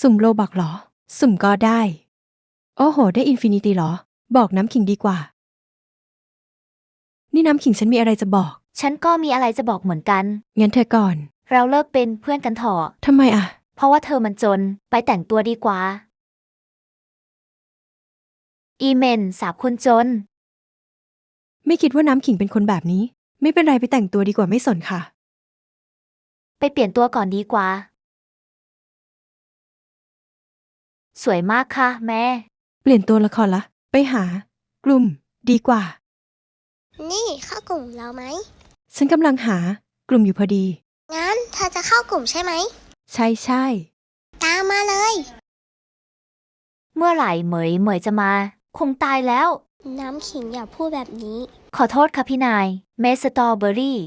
สุ่มโลบักเหรอ สุ่มก็ได้ โอ้โห ได้อินฟินิตี้เหรอ บอกน้ำขิงดีกว่า นี่น้ำขิงฉันมีอะไรจะบอก ฉันก็มีอะไรจะบอกเหมือนกัน งั้นเธอก่อน เราเลิกเป็นเพื่อนกันเถอะ ทำไมอะ เพราะว่าเธอมันจน ไปแต่งตัวดีกว่า อีเมนสาบคนจน ไม่คิดว่าน้ำขิงเป็นคนแบบนี้ ไม่เป็นไรไปแต่งตัวดีกว่าไม่สนค่ะ ไปเปลี่ยนตัวก่อนดีกว่า สวยมากค่ะ แม่ เปลี่ยนตัวละครละ ไปหา กลุ่ม ดีกว่า นี่เข้ากลุ่มเราไหม ฉันกำลังหากลุ่มอยู่พอดี งั้นเธอจะเข้ากลุ่มใช่ไหม ใช่ใช่ตามมาเลย เมื่อไหร่เหมยเหมยจะมา คงตายแล้ว น้ำขิงอย่าพูดแบบนี้ ขอโทษค่ะพี่นาย เมสตอเบอรี่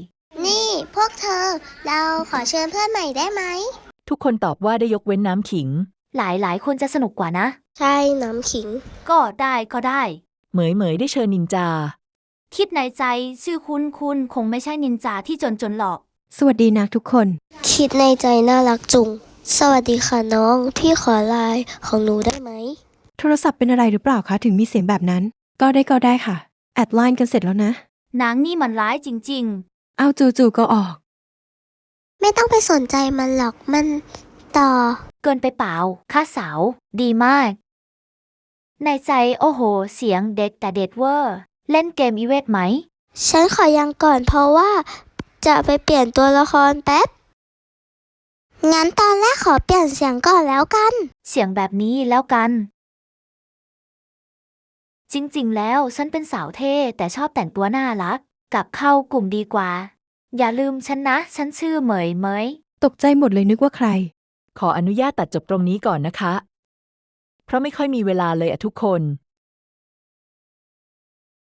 นี่พวกเธอ เราขอเชิญเพื่อนใหม่ได้ไหม ทุกคนตอบว่าได้ยกเว้นน้ำขิง หลายหลายคนจะสนุกกว่านะ ใช่น้ำขิง ก็ได้ก็ได้ เหมยเหมยได้เชิญนินจา คิดในใจชื่อคุณคุณคงไม่ใช่นินจาที่จนจนหรอก สวัสดีนะทุกคน คิดในใจน่ารักจุง สวัสดีค่ะน้อง พี่ขอไลน์ของหนูได้ไหม โทรศัพท์เป็นอะไรหรือเปล่าคะ ถึงมีเสียงแบบนั้น ก็ได้ก็ได้ค่ะ แอดไลน์กันเสร็จแล้วนะ นางนี่มันร้ายจริงเอาจู่ๆก็ออก ไม่ต้องไปสนใจมันหรอกมัน ต่อๆเกินไปเปล่าค่าสาวดีมาก ในใจโอ้โห เสียงเด็กแต่เด็ดเวอร์ เล่นเกมอีเวทไหม ฉันขอยังก่อนเพราะว่า จะไปเปลี่ยนตัวละครแป๊บ งั้นตอนแรกขอเปลี่ยนเสียงก่อนแล้วกัน เสียงแบบนี้แล้วกัน จริงๆ แล้วฉันเป็นสาวเท่แต่ชอบแต่งตัวน่ารัก กลับเข้ากลุ่มดีกว่า อย่าลืมฉันนะ ฉันชื่อเหมยเหมย ตกใจหมดเลยนึกว่าใคร ขออนุญาตตัดจบตรงนี้ก่อนนะคะ เพราะไม่ค่อยมีเวลาเลยอะทุกคน